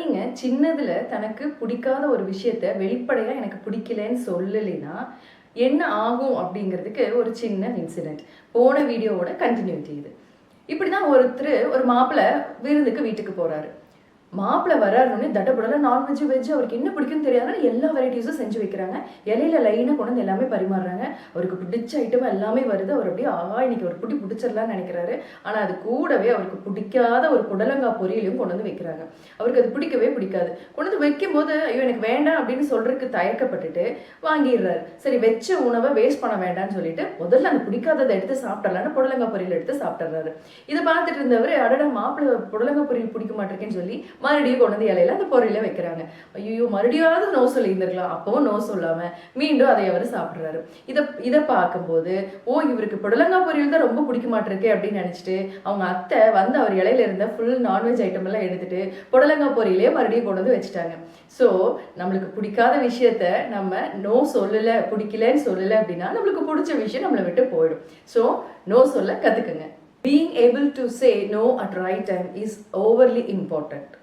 குழந்தைங்க சின்னதுல தனக்கு பிடிக்காத ஒரு விஷயத்த வெளிப்படையாக எனக்கு பிடிக்கலன்னு சொல்லலைன்னா என்ன ஆகும் அப்படிங்கிறதுக்கு ஒரு சின்ன இன்சிடென்ட் போன வீடியோவோட கண்டினியூட்டி இது. இப்படிதான் ஒருத்தர் ஒரு மாப்பிள்ளை விருந்துக்கு வீட்டுக்கு போகிறாரு மாப்பிள்ளை வராருன்னு தடபுடல நான்வெஜ் வெஜ் அவருக்கு என்ன பிடிக்கும்னு தெரியாதுன்னு எல்லா வெரைட்டிஸும் செஞ்சு வைக்கிறாங்க. இலையில லைனாக கொண்டு வந்து எல்லாமே பரிமாறுறாங்க. அவருக்கு பிடிச்ச ஐட்டம் எல்லாமே வருது. அவர் அப்படியே ஆஹா இன்னைக்கு ஒரு புடி பிடிச்சிடலாம்னு நினைக்கிறாரு. ஆனால் அது கூடவே அவருக்கு பிடிக்காத ஒரு புடலங்காய் பொரியலையும் கொண்டு வந்து வைக்கிறாங்க. அவருக்கு அது பிடிக்கவே பிடிக்காது. கொண்டு வந்து வைக்கும்போது ஐயோ எனக்கு வேண்டாம் அப்படின்னு சொல்றதுக்கு தயக்கப்பட்டுட்டு வாங்கிடுறாரு. சரி வச்ச உணவை வேஸ்ட் பண்ண வேண்டாம்னு சொல்லிட்டு முதல்ல அந்த பிடிக்காததை எடுத்து சாப்பிடலான்னு புடலங்காய் பொரியல் எடுத்து சாப்பிட்றாரு இதை பார்த்துட்டு இருந்தவர் அடடா மாப்பிள்ளை புடலங்காய் பொரியல் பிடிக்க மாட்டேருக்கேன்னு சொல்லி மறுபடியும் கொண்டு வந்து இலையில அந்த பொரியல வைக்கிறாங்க. ஐயோ மறுபடியாவது நோ சொல்லியிருந்திருக்கலாம். அப்பவும் நோ சொல்லாம மீண்டும் அதை அவர் சாப்பிடுறாரு. இதை இதை பார்க்கும்போது ஓ இவருக்கு புடலங்காய் பொரியல் தான் ரொம்ப பிடிக்க மாட்டிருக்கு அப்படின்னு நினைச்சிட்டு அவங்க அத்தை வந்து அவர் இலையில இருந்த ஃபுல் நான்வெஜ் ஐட்டம் எல்லாம் எடுத்துட்டு புடலங்காய் பொரியலே மறுபடியும் கொண்டு வந்து வச்சுட்டாங்க. ஸோ நம்மளுக்கு பிடிக்காத விஷயத்த நம்ம நோ சொல்லலை பிடிக்கலன்னு சொல்லலை அப்படின்னா நம்மளுக்கு பிடிச்ச விஷயம் நம்மளை விட்டு போயிடும். ஸோ நோ சொல்ல கற்றுக்குங்க being able to say no at right time is overly important